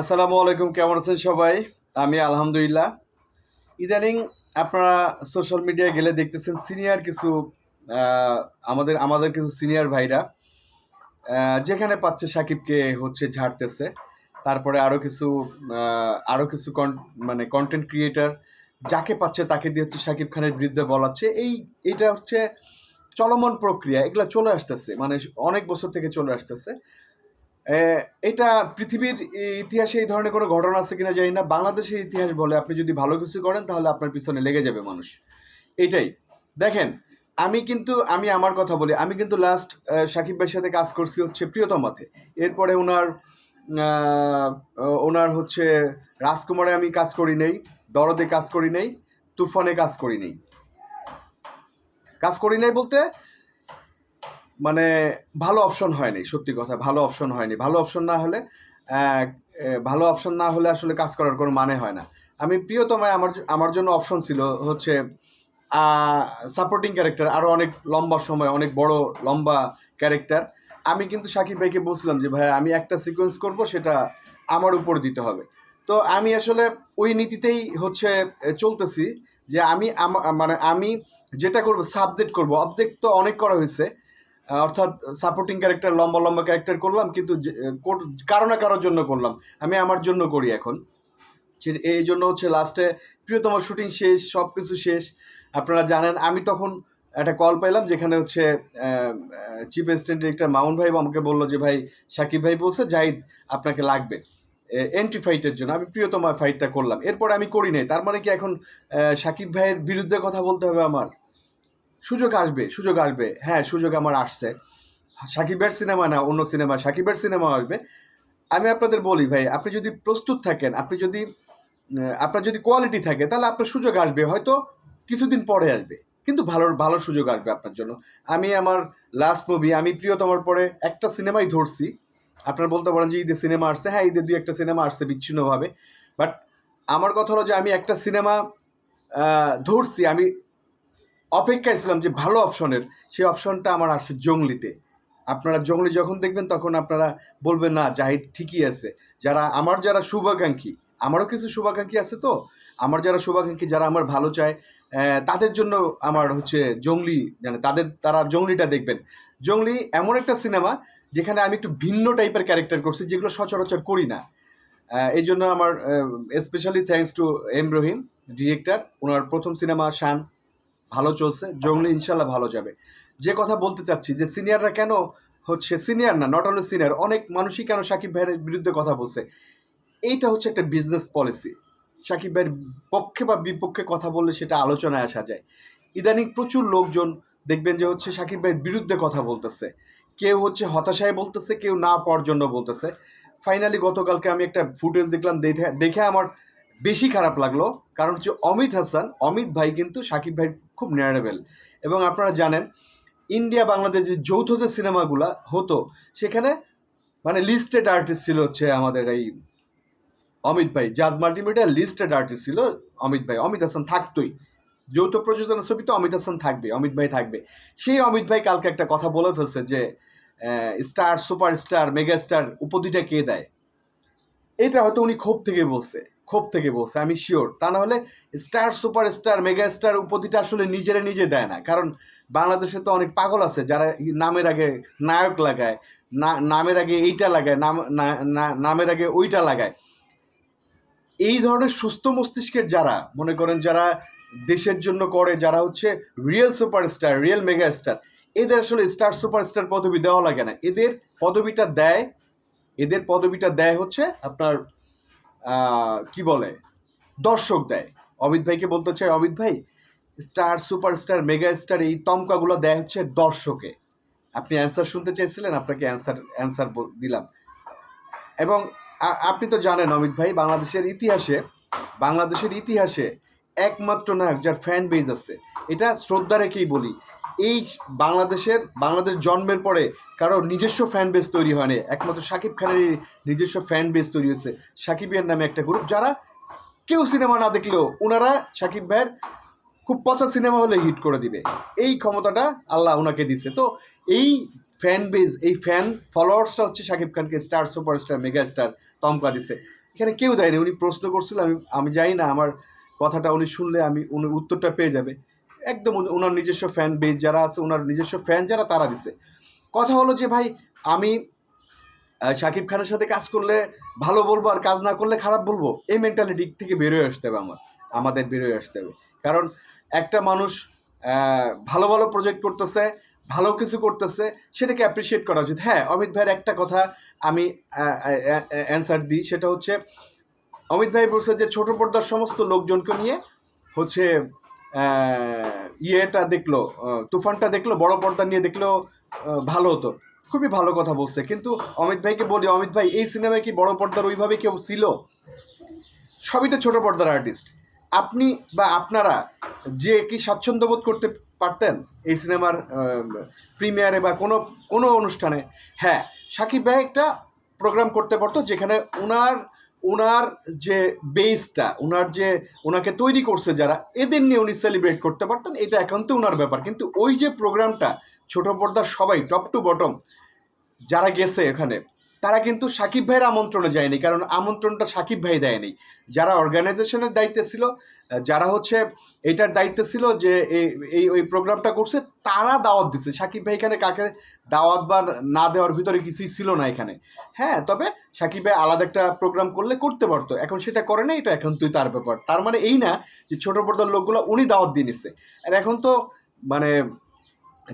আসসালামু আলাইকুম, কেমন আছেন সবাই? আমি আলহামদুলিল্লাহ। ইদানিং আপনারা সোশ্যাল মিডিয়ায় গেলে দেখতেছেন সিনিয়র কিছু আমাদের আমাদের কিছু সিনিয়র ভাইরা যেখানে পাচ্ছে সাকিবকে হচ্ছে ঝাড়তেছে। তারপরে আরও কিছু আরও কিছু মানে কন্টেন্ট ক্রিয়েটার যাকে পাচ্ছে তাকে দিয়ে হচ্ছে সাকিব খানের বিরুদ্ধে বলাচ্ছে। এই, এটা হচ্ছে চলমান প্রক্রিয়া, এগুলো চলে আসতেছে। মানে অনেক বছর থেকে চলে আসতেছে। এটা পৃথিবীর ইতিহাসে এই ধরনের কোনো ঘটনা আছে কিনা জানি না। বাংলাদেশের ইতিহাস বলে আপনি যদি ভালো কিছু করেন, তাহলে আপনার পিছনে লেগে যাবে মানুষ। এটাই। দেখেন, আমি কিন্তু, আমি আমার কথা বলি, আমি কিন্তু লাস্ট সাকিব ভাইয়ের সাথে কাজ করছি হচ্ছে প্রিয়তমাতে এরপরে ওনার ওনার হচ্ছে রাজকুমারে আমি কাজ করি নেই, দরদে কাজ করি নেই, তুফানে কাজ করি নেই। কাজ করি নাই বলতে মানে ভালো অপশন হয়নি, সত্যি কথা, ভালো অপশন হয়নি। ভালো অপশন না হলে ভালো অপশন না হলে আসলে কাজ করার কোনো মানে হয় না। আমি প্রিয়তমায় আমার আমার জন্য অপশন ছিল হচ্ছে সাপোর্টিং ক্যারেক্টার আরও অনেক লম্বা সময়, অনেক বড়, লম্বা ক্যারেক্টার আমি কিন্তু সাকিব ভাইকে বলছিলাম যে, ভাই, আমি একটা সিকোয়েন্স করব, সেটা আমার উপর দিতে হবে। তো আমি আসলে ওই নীতিতেই হচ্ছে চলতেছি যে, আমি মানে আমি যেটা করব সাবজেক্ট করব। অবজেক্ট তো অনেক করা হয়েছে অর্থাৎ সাপোর্টিং ক্যারেক্টার লম্বা লম্বা ক্যারেক্টার করলাম, কিন্তু কোর- না কারোর জন্য করলাম। আমি আমার জন্য করি এখন। এই জন্য হচ্ছে লাস্টে প্রিয়তম শুটিং শেষ সব কিছু শেষ। আপনারা জানেন, আমি তখন একটা কল পাইলাম যেখানে হচ্ছে চিফ অ্যাসিস্ট্যান্ট ডিরেক্টর মামুন ভাই আমাকে বলল যে, ভাই, সাকিব ভাই বলছে, জাহিদ, আপনাকে লাগবে। এন্ট্রি ফাইটের জন্য আমি প্রিয়তমা ফাইটটা করলাম। এরপরে আমি করি নাই। তার মানে কি এখন সাকিব ভাইয়ের বিরুদ্ধে কথা বলতে হবে আমার? সুযোগ আসবে সুযোগ আসবে। হ্যাঁ সুযোগ আমার আসছে। সাকিবের সিনেমা না, অন্য সিনেমা সাকিবের সিনেমা আসবে। আমি আপনাদের বলি ভাই, আপনি যদি প্রস্তুত থাকেন, আপনি যদি আপনার যদি কোয়ালিটি থাকে, তাহলে আপনার সুযোগ আসবে, হয়তো কিছুদিন পরে আসবে। কিন্তু ভালো ভালো সুযোগ আসবে আপনার জন্য। আমি আমার লাস্ট মুভি আমি প্রিয়তমার পরে একটা সিনেমাই ধরছি। আপনারা বলতে পারেন যে ঈদে সিনেমা আসছে। হ্যাঁ ঈদে দুই একটা সিনেমা আসছে বিচ্ছিন্নভাবে। বাট আমার কথা হলো যে আমি একটা সিনেমা ধরছি। আমি অপেক্ষায় ছিলাম যে ভালো অপশনের, সেই অপশনটা আমার আসছে জঙ্গলিতে। আপনারা জঙ্গলি যখন দেখবেন তখন আপনারা বলবেন, না, জাহিদ ঠিকই আছে। যারা আমার যারা শুভাকাঙ্ক্ষী, আমারও কিছু শুভাকাঙ্ক্ষী আছে তো, আমার যারা শুভাকাঙ্ক্ষী, যারা আমার ভালো চায় তাদের জন্য আমার হচ্ছে জঙ্গলি মানে তাদের, তারা জঙ্গলিটা দেখবেন। জঙ্গলি এমন একটা সিনেমা যেখানে আমি একটু ভিন্ন টাইপের ক্যারেক্টার করছি যেগুলো সচরাচর করি না। এই জন্য আমার specially thanks to M Rahim, director. ওনার প্রথম সিনেমা শান। ভালো চলছে, জঙ্গলি ইনশাল্লাহ ভালো যাবে। যে কথা বলতে চাচ্ছি, যে সিনিয়ররা কেন হচ্ছে সিনিয়র না নট অনলি সিনিয়র, অনেক মানুষই কেন সাকিব ভাইয়ের বিরুদ্ধে কথা বলছে। এইটা হচ্ছে একটা বিজনেস পলিসি সাকিব ভাইয়ের পক্ষে বা বিপক্ষে কথা বললে সেটা আলোচনায় আসা যায়। ইদানিং প্রচুর লোকজন দেখবেন যে হচ্ছে সাকিব ভাইয়ের বিরুদ্ধে কথা বলতেছে। কেউ হচ্ছে হতাশায় বলতেছে, কেউ না পাওয়ার জন্য বলতেছে। ফাইনালি গতকালকে আমি একটা ফুটেজ দেখলাম, দেখে দেখে আমার বেশি খারাপ লাগল। কারণ হচ্ছে অমিত হাসান, অমিত ভাই কিন্তু সাকিব ভাই খুব নেয়ারেবেল এবং আপনারা জানেন, ইন্ডিয়া, বাংলাদেশ যে যৌথ যে সিনেমাগুলো হতো, সেখানে মানে লিস্টেড আর্টিস্ট ছিল হচ্ছে আমাদের এই অমিত ভাই। জাজ মাল্টিমিডিয়া লিস্টেড আর্টিস্ট ছিল অমিত ভাই। অমিত হাসান থাকতোই। যৌথ প্রযোজনা ছবি তো অমিত হাসান থাকবে, অমিত ভাই থাকবে। সেই অমিত ভাই কালকে একটা কথা বলে ফেলছে যে star super star mega star উপাধিটা কে দেয়? এটা হয়তো উনি ক্ষোভ থেকে বলছে। ক্ষোভ থেকে বলছে, আমি শিওর তা না হলে star super star mega star উপাধিটা আসলে নিজেরা নিজে দেয় না। কারণ বাংলাদেশে তো অনেক পাগল আছে, যারা নামের আগে নায়ক লাগায়, না, নামের আগে এইটা লাগায়, নাম নামের আগে ওইটা লাগায়। এই ধরনের সুস্থ মস্তিষ্কের যারা, মনে করেন যারা দেশের জন্য করে, যারা হচ্ছে real superstar real mega star এদের আসলে স্টার সুপারস্টার পদবি দেওয়া লাগে না। এদের পদবিটা দেয়, এদের পদবিটা দেয় হচ্ছে আপনার কি বলে? দর্শক দেয়। অমিত ভাইকে বলতে চাই, অমিত ভাই স্টার সুপারস্টার মেগা স্টার এই তমকাগুলো দেয় হচ্ছে দর্শকে। আপনি অ্যান্সার শুনতে চাইছিলেন, আপনাকে অ্যান্সার অ্যান্সার দিলাম। এবং আপনি তো জানেন অমিত ভাই, বাংলাদেশের ইতিহাসে বাংলাদেশের ইতিহাসে একমাত্র নায়ক যার ফ্যান বেজ আছে। এটা শ্রদ্ধা রেখেই বলি এই বাংলাদেশের, বাংলাদেশ জন্মের পরে কারও নিজস্ব ফ্যান বেস তৈরি হয়নি একমাত্র শাকিব খানের নিজস্ব ফ্যান বেস তৈরি হয়েছে। সাকিবিয়ার নামে একটা গ্রুপ যারা কেউ সিনেমা না দেখলেও ওনারা সাকিব ভাইয়ের খুব পচা সিনেমা হলে হিট করে দিবে। এই ক্ষমতাটা আল্লাহ ওনাকে দিছে। তো এই ফ্যান বেজ এই ফ্যান ফলোয়ার্সটা হচ্ছে শাকিব খানকে স্টার সুপারস্টার মেগা স্টার তমকা দিছে। এখানে কেউ দেয়নি। উনি প্রশ্ন করছিল, আমি আমি জানি না, আমার কথাটা উনি শুনলে আমি উনি উত্তরটা পেয়ে যাবে। একদম ওনার নিজস্ব ফ্যান বেজ যারা আছে ওনার নিজস্ব ফ্যান যারা, তারা দিছে। কথা হলো যে, ভাই, আমি শাকিব খানের সাথে কাজ করলে ভালো বলব আর কাজ না করলে খারাপ বলব, এই মেন্টালিটি থেকে বেরোয় আসতে হবে আমার, আমাদের বেরোয় আসতে হবে। কারণ একটা মানুষ ভালো ভালো প্রজেক্ট করতেছে, ভালো কিছু করতেছে, সেটাকে অ্যাপ্রিসিয়েট করা উচিত। হ্যাঁ অমিত ভাইয়ের একটা কথা আমি অ্যান্সার দিই, সেটা হচ্ছে, অমিত ভাই বলছে যে, ছোট পর্দার সমস্ত লোকজনকে নিয়ে হচ্ছে ইয়েটা দেখল তুফানটা দেখল, বড় পর্দা নিয়ে দেখলেও ভালো হতো। খুবই ভালো কথা বলছে। কিন্তু অমিত ভাইকে বলি, অমিত ভাই, এই সিনেমায় কি বড় পর্দার ওইভাবে কেউ ছিল? সবই তো ছোটো পর্দার আর্টিস্ট আপনি বা আপনারা যে কি স্বাচ্ছন্দ্য বোধ করতে পারতেন এই সিনেমার প্রিমিয়ারে বা কোনো কোনো অনুষ্ঠানে? হ্যাঁ সাকিব ভাই একটা প্রোগ্রাম করতে পারতো, যেখানে ওনার ওনার যে বেসটা ওনার যে ওনাকে তৈরি করছে যারা, এদের নিয়ে উনি সেলিব্রেট করতে পারতেন, এটা একান্ত ওনার ব্যাপার। কিন্তু ওই যে প্রোগ্রামটা ছোট পর্দার সবাই টপ টু বটম যারা গেছে এখানে তারা কিন্তু সাকিব ভাইয়ের আমন্ত্রণে যায়নি, কারণ আমন্ত্রণটা সাকিব ভাই দেয়নি। যারা অর্গানাইজেশনের দায়িত্বে ছিল যারা হচ্ছে এটার দায়িত্বে ছিল যে এই, ওই প্রোগ্রামটা করছে, তারা দাওয়াত দিছে। সাকিব ভাই এখানে কাকে দাওয়াত বা না দেওয়ার ভিতরে কিছুই ছিল না এখানে। হ্যাঁ তবে সাকিব ভাই আলাদা একটা প্রোগ্রাম করলে করতে পারতো। এখন সেটা করে না এটা এখন তুই তার ব্যাপার। তার মানে এই না যে ছোটো পর্দার লোকগুলো উনি দাওয়াত দিয়ে নিছে। আর এখন তো মানে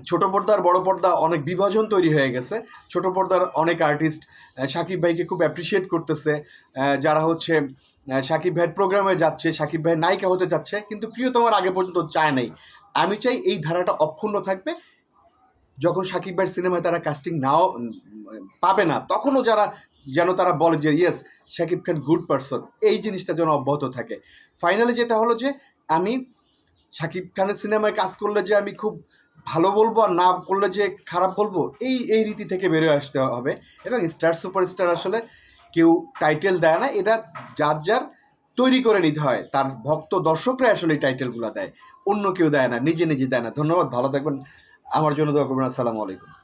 ছোট পর্দা আর বড় পর্দা অনেক বিভাজন তৈরি হয়ে গেছে। ছোট পর্দার অনেক আর্টিস্ট সাকিব ভাইকে খুব অ্যাপ্রিসিয়েট করতেছে। যারা হচ্ছে সাকিব ভাইয়ের প্রোগ্রামে যাচ্ছে, সাকিব ভাই নায়িকা হতে যাচ্ছে, কিন্তু প্রিয়তমার আগে পর্যন্ত চায় নাই। আমি চাই এই ধারাটা অক্ষুণ্ণ থাকবে। যখন সাকিব ভাইয়ের সিনেমায় তারা কাস্টিং নাও পাবে না, তখনও যারা, যেন তারা বলে যে yes Sakib Khan good person এই জিনিসটা যেন অব্যাহত থাকে। ফাইনালি যেটা হলো যে, আমি শাকিব খানের সিনেমায় কাজ করলে যে আমি খুব ভালো বলব আর না করলে যে খারাপ বলব, এই এই রীতি থেকে বেরোয় আসতে হবে। এবং স্টার সুপার স্টার আসলে কেউ টাইটেল দেয় না, এটা যার যার তৈরি করে নিতে হয়। তার ভক্ত দর্শকরা আসলে এই টাইটেলগুলো দেয়। অন্য কেউ দেয় না, নিজে নিজে দেয় না। ধন্যবাদ, ভালো থাকবেন। আমার জন্য দোয়া করবেন। আসসালামু আলাইকুম।